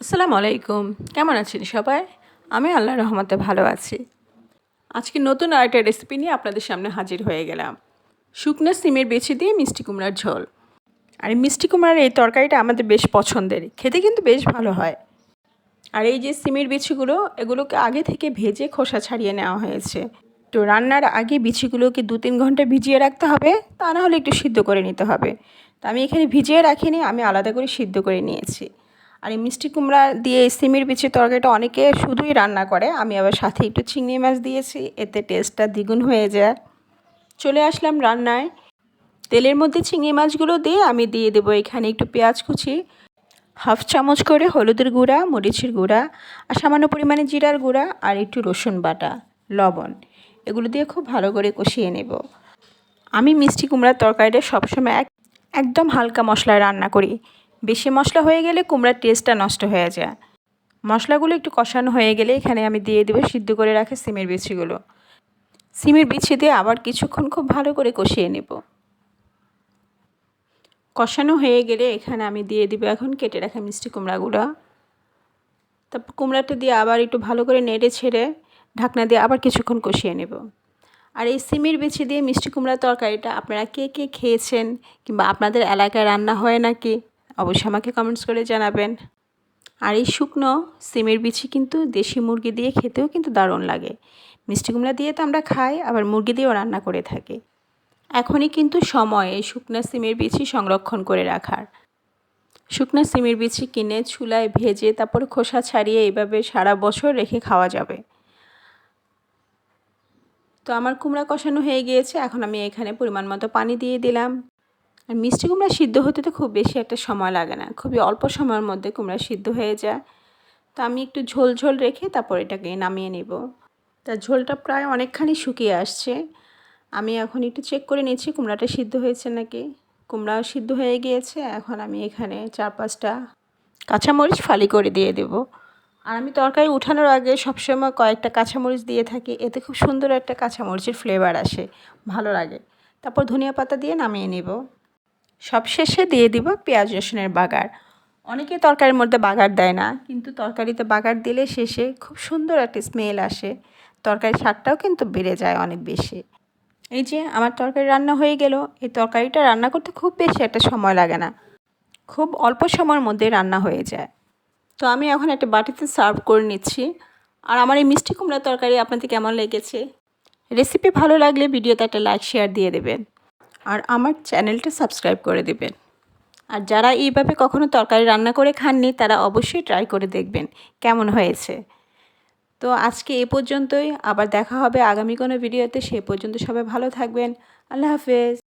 আসসালামু আলাইকুম। কেমন আছেন সবাই? আমি আল্লাহ রহমতে ভালো আছি। আজকে নতুন আরেকটা রেসিপি নিয়ে আপনাদের সামনে হাজির হয়ে গেলাম। শুকনো সিমের বেছে দিয়ে মিষ্টি কুমড়ার ঝোল। আর মিষ্টি কুমড়ার এই তরকারিটা আমাদের বেশ পছন্দের। খেতে কিন্তু বেশ ভালো হয়। আর এই যে সিমের বিচিগুলো, এগুলোকে আগে থেকে ভেজে খোসা ছাড়িয়ে নেওয়া হয়েছে। তো রান্নার আগে বিচিগুলোকে দু তিন ঘণ্টা ভিজিয়ে রাখতে হবে, তা না হলে একটু সিদ্ধ করে নিতে হবে। তো আমি এখানে ভিজিয়ে রাখিনি, আমি আলাদা করে সিদ্ধ করে নিয়েছি। আর এই মিষ্টি কুমড়া দিয়ে সিমের বিচির তরকারিটা অনেকে শুধুই রান্না করে। আমি আবার সাথে একটু চিংড়ি মাছ দিয়েছি, এতে টেস্টটা দ্বিগুণ হয়ে যায়। চলে আসলাম রান্নায়। তেলের মধ্যে চিংড়ি মাছগুলো দিয়ে আমি দিয়ে দেবো এখানে একটু পেঁয়াজ কুচি, হাফ চামচ করে হলুদের গুঁড়া, মরিচের গুঁড়া, আর সামান্য পরিমাণে জিরার গুঁড়া আর একটু রসুন বাটা, লবণ। এগুলো দিয়ে খুব ভালো করে কষিয়ে নেব। আমি মিষ্টি কুমড়ার তরকারিটা সবসময় এক একদম হালকা মশলায় রান্না করি। বেশি মশলা হয়ে গেলে কুমড়ার টেস্টটা নষ্ট হয়ে যায়। মশলাগুলো একটু কষানো হয়ে গেলে এখানে আমি দিয়ে দেবো সিদ্ধ করে রাখা সিমের বিচিগুলো। সিমের বিচি দিয়ে আবার কিছুক্ষণ খুব ভালো করে কষিয়ে নেব। কষানো হয়ে গেলে এখানে আমি দিয়ে দিব এখন কেটে রাখা মিষ্টি কুমড়াগুলো। তারপর কুমড়াটা দিয়ে আবার একটু ভালো করে নেড়ে ছেড়ে ঢাকনা দিয়ে আবার কিছুক্ষণ কষিয়ে নেব। আর এই সিমের বিচি দিয়ে মিষ্টি কুমড়ার তরকারিটা আপনারা কে কে খেয়েছেন কিংবা আপনাদের এলাকায় রান্না হয় নাকি অবশ্যই আমাকে কমেন্টস করে জানাবেন। আর এই শুকনো সিমের বিচি কিন্তু দেশি মুরগি দিয়ে খেতেও কিন্তু দারুণ লাগে। মিষ্টি কুমড়া দিয়ে তো আমরা খাই, আবার মুরগি দিয়েও রান্না করে থাকি। এখনই কিন্তু সময় এই শুকনো সিমের বিচি সংরক্ষণ করে রাখার। শুকনো সিমের বিচি কিনে চুলায় ভেজে তারপর খোসা ছাড়িয়ে এইভাবে সারা বছর রেখে খাওয়া যাবে। তো আমার কুমড়া কষানো হয়ে গিয়েছে, এখন আমি এখানে পরিমাণ মতো পানি দিয়ে দিলাম। আর মিষ্টি কুমড়া সিদ্ধ হতে তো খুব বেশি একটা সময় লাগে না। খুবই অল্প সময়ের মধ্যে কুমড়া সিদ্ধ হয়ে যায়। তো আমি একটু ঝোল ঝোল রেখে তারপর এটাকে নামিয়ে নেব। তা ঝোলটা প্রায় অনেকখানি শুকিয়ে আসছে। আমি এখন একটু চেক করে নিচ্ছি কুমড়াটা সিদ্ধ হয়েছে নাকি। কুমড়াও সিদ্ধ হয়ে গিয়েছে, এখন আমি এখানে চার পাঁচটা কাঁচামরিচ ফালি করে দিয়ে দেব। আর আমি তরকারি উঠানোর আগে সবসময় কয়েকটা কাঁচামরিচ দিয়ে থাকি, এতে খুব সুন্দর একটা কাঁচামরিচের ফ্লেভার আসে, ভালো লাগে। তারপর ধনিয়া পাতা দিয়ে নামিয়ে নেব। সবশেষে দিয়ে দিব পেঁয়াজ রসুনের বাগার। অনেকে তরকারির মধ্যে বাগার দেয় না, কিন্তু তরকারিতে বাগার দিলে শেষে খুব সুন্দর একটা স্মেল আসে। তরকারির স্বাদটাও কিন্তু বেড়ে যায় অনেক বেশি। এই যে আমার তরকারি রান্না হয়ে গেল, এই তরকারিটা রান্না করতে খুব বেশি একটা সময় লাগে না। খুব অল্প সময়ের মধ্যে রান্না হয়ে যায়। তো আমি এখন একটা বাটিতে সার্ভ করে নিচ্ছি। আর আমার এই মিষ্টি কুমড়া তরকারি আপনাদের কেমন লেগেছে? রেসিপি ভালো লাগলে ভিডিওতে একটা লাইক, শেয়ার দিয়ে দেবেন। আর আমার চ্যানেলটা সাবস্ক্রাইব করে দেবেন। আর যারা এইভাবে কখনো তরকারি রান্না করে খাননি, তারা অবশ্যই ট্রাই করে দেখবেন কেমন হয়েছে। তো আজকে এ পর্যন্তই, আবার দেখা হবে আগামী কোনো ভিডিওতে সে পর্যন্ত সবাই ভালো থাকবেন। আল্লাহ হাফেজ।